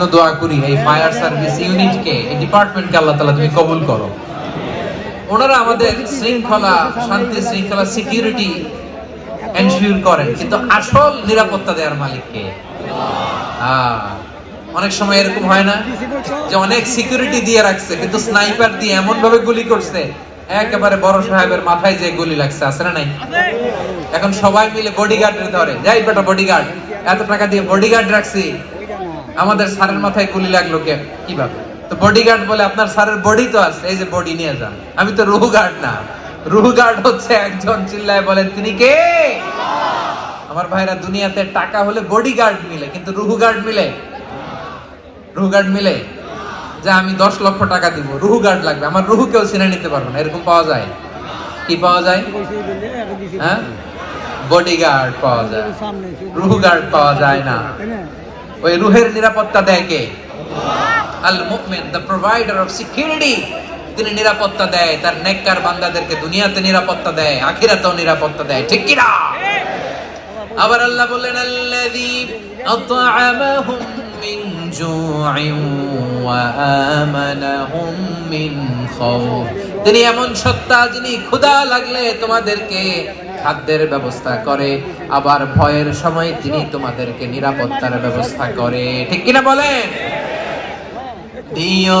জন্য দোয়া করি এই ফায়ার সার্ভিস ইউনিটকে, এই ডিপার্টমেন্টকে আল্লাহ তাআলা তুমি কবুল করো। ওনারা আমাদের শৃঙ্খলা, শান্তি শৃঙ্খলা, সিকিউরিটি এনশিওর করেন, কিন্তু আসল নিরাপত্তা দেওয়ার মালিককে। অনেক সময় এরকম হয় না যে অনেক সিকিউরিটি দিয়ে রাখছে, কিন্তু স্নাইপার দিয়ে এমন ভাবে গুলি করছে, একেবারে বড় সাহেবের মাথায় যে গুলি লাগছে, আছে না নাই? এখন সবাই মিলে বডিগার্ডের ধরে যাই বেটা বডিগার্ড এত টাকা দিয়ে বডিগার্ড রাখছি আমাদের স্যারের মাথায় গুলি লাগল কে কীভাবে? তো বডিগার্ড বলে, আপনার স্যারের বডি তো আছে, এই যে বডি নিয়ে যান। আমি তো রুহু গার্ড না। রুহু গার্ড হচ্ছে একজন চিল্লায় বলেন, তিনি কে? আমার ভাইরা দুনিয়াতে টাকা হলে বডিগার্ড মিলে, কিন্তু রুহু গার্ড মিলে? রুহু গার্ড মিলে? যে আমি দশ লক্ষ টাকা দিব রুহু গার্ড লাগবে। আমার রুহু কেউ চিনে নিতে পারব না, এরকম পাওয়া যায়? কি পাওয়া যায়? হ্যাঁ? বডিগার্ড পাওয়া যায়। রুহু গার্ড পাওয়া যায় না। ওই রুহের নিরাপত্তা দেয় কে? আল মুমিন দ্য প্রোভাইডার অফ সিকিউরিটি তিনি নিরাপত্তা দেয়। তার নেককার বান্দাদেরকে দুনিয়াতে নিরাপত্তা দেয়, আখিরাতেও নিরাপত্তা দেয়। ঠিক কি না আবার আল্লাহ বললেন, আল্লাযী আত'আমাহুম মিন জু'ইন ওয়া আমানাহুম মিন খাউফ। তিনি এমন সত্তা যিনি ক্ষুধা লাগলে তোমাদেরকে খাদ্যের ব্যবস্থা করে, আবার ভয়ের সময় তিনি তোমাদেরকে নিরাপত্তার ব্যবস্থা করে। ঠিক কিনা বলেন? দিও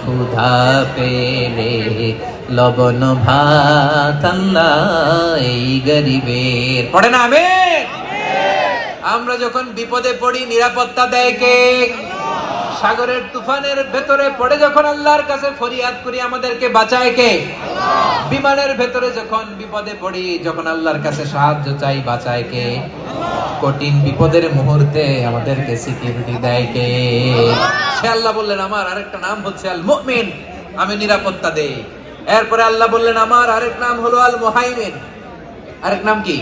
ক্ষুধা পেলে লবণ ভাত এই গরিবের। পড়ে না আমরা যখন বিপদে পড়ি, নিরাপত্তা দেয় কে? সাগরের তুফানের ভেতরে পড়ে যখন আল্লাহর কাছে ফরিয়াদ করি আমাদেরকে বাঁচায় কে? বিমানের ভেতরে যখন বিপদে পড়ি যখন আল্লাহর কাছে সাহায্য চাই বাঁচায় কে? কঠিন বিপদের মুহূর্তে আমাদেরকে সিকিউরিটি দেয় কে? সে আল্লাহ বললেন আমার আরেকটা নাম হচ্ছে আল মুমিন আমি নিরাপত্তা দেই। এরপরে আল্লাহ বললেন আমার আরেক নাম হলো আল মুহাইমিন আরেক নাম কি?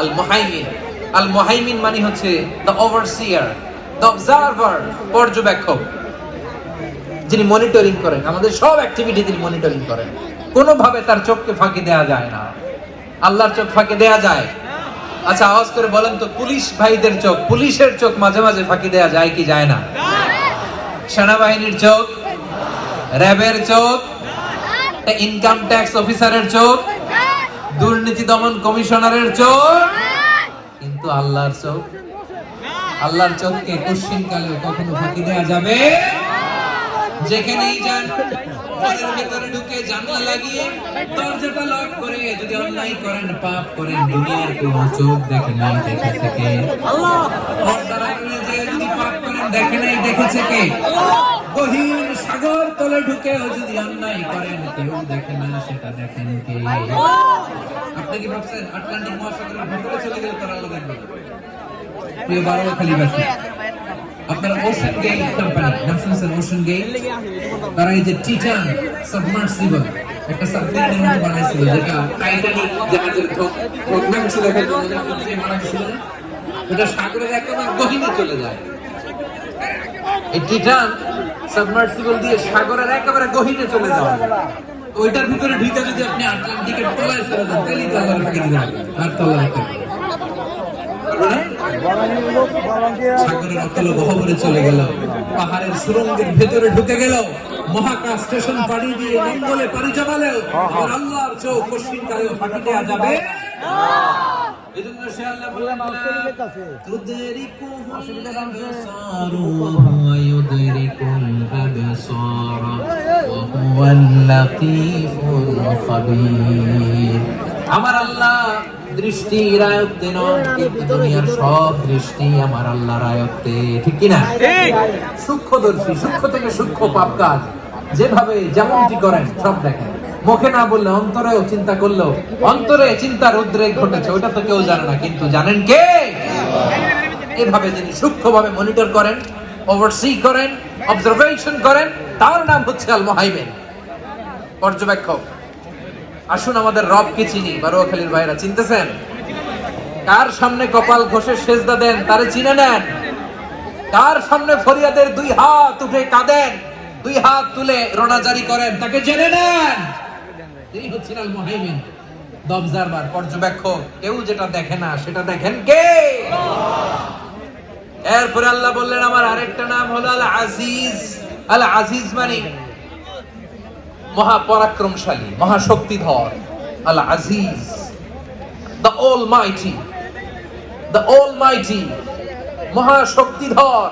আল মুহাইমিন আল মুহাইমিন মানে হচ্ছে দ্য ওভারসিয়ার দ্য অবজারভার পর্যবেক্ষক, যিনি মনিটরিং করেন। আমাদের সব অ্যাক্টিভিটি তিনি মনিটরিং করেন। কোনোভাবে তার চোখকে ফাঁকি দেয়া যায় না। আল্লাহর চোখ ফাঁকি যায়? আচ্ছা আওয়াজ করে বলেন তো, পুলিশ ভাইদের চোখ, পুলিশের চোখ মাঝে মাঝে ফাঁকি যায় কি যায় না? সেনাবাহিনীর চোখ, র্যাবের চোখ ইনকাম ট্যাক্স অফিসারের চোখ, দুর্নীতি দমন কমিশনারের চোখ, কিন্তু আল্লাহর চোখ। আল্লাহর চোখকে কোশ্চিন কালে কখনো ফাঁকি দেওয়া যাবে? যেখানেই যান ঢুকে যদি করেন সাগর তলে যদি অন্যায় করেন, কেউ দেখে না সেটা দেখেন কে? আপনি কি ভাবছেন, আটলান্টিক মহাসাগরের ভিতরে চলে গেলে তারা আল্লাহ দেখবে না? প্রিয় বারোয়াখালীবাসী আপনারা ওশান গেট কোম্পানি নাম শুনছেন ওশান গেট তারা এই যে টিটান সাবমার্সিবল একটা সাবমেরিনের মতো বানাইছিল, যেটা টাইটানিক জাহাজের ভগ্নাংশ না? ওটা সাগরের একেবারে গহীনে চলে যায়। এই টিটান সাবমার্সিবল দিয়ে সাগরের একেবারে গহীনে চলে যাওয়া ওইটার ভিতরে ঢুকে যদি আপনি আটলান্টিকের তলায় ফেলে দেন, তাহলেই তো আল্লাহর ফাঁকি দিতে পারবেন। আর তলা রাখতে পারবেন সাগরের অতল গহবরে চলে গেল। পাহাড়ের সুরঙ্গের ভেতরে ঢুকে গেল। মহাকাশ স্টেশন পাড়ি দিয়ে মঙ্গলে পাড়ি জমালেও আল্লাহর চোখ কশ্চিন কালেও ফাঁকি দেওয়া যাবে। আমার আল্লাহ দৃষ্টির আয়ত্তে নন কিন্তু দুনিয়ার সব দৃষ্টি আমার আল্লাহর আয়ত্তে। ঠিক কিনা? সূক্ষ্মদর্শী সূক্ষ্ম থেকে সূক্ষ্ম পাপ কাজ। যেভাবে যেমনটি করেন সব দেখেন। মুখে না বললে অন্তরেও চিন্তা করলেও অন্তরে চিন্তার উদ্রেক ঘটেছে ওটা তো কেউ জানে না কিন্তু জানেন কে? এভাবে যিনি সূক্ষ্মভাবে মনিটর করেন ওভারসি করেন অবজারভেশন করেন তার নাম হচ্ছে আল মুহাইমিন পর্যবেক্ষক। আসুন আমাদের রবকে চিনি, বারোয়াখালীর ভাইরা। চিনতেছেন? কার সামনে কপাল ঘষে সেজদা দেন, তারে চিনে নেন। কার সামনে ফরিয়াদের দুই হাত উঠে কাঁদেন, দুই হাত তুলে রোনাজারি করেন, তাকে জেনে নেন। তিনি হচ্ছেন আল মুহাইমিন দবজারবার পর্যবেক্ষক। কেউ যেটা দেখে না, সেটা দেখেন কে? এরপরে আল্লাহ বললেন, আমার আরেকটা নাম হলো আল আজিজ। আল আজিজ মানে মহাপরাক্রমশালী মহাশক্তিধর আল আজিজ the almighty the almighty মহাশক্তিধর।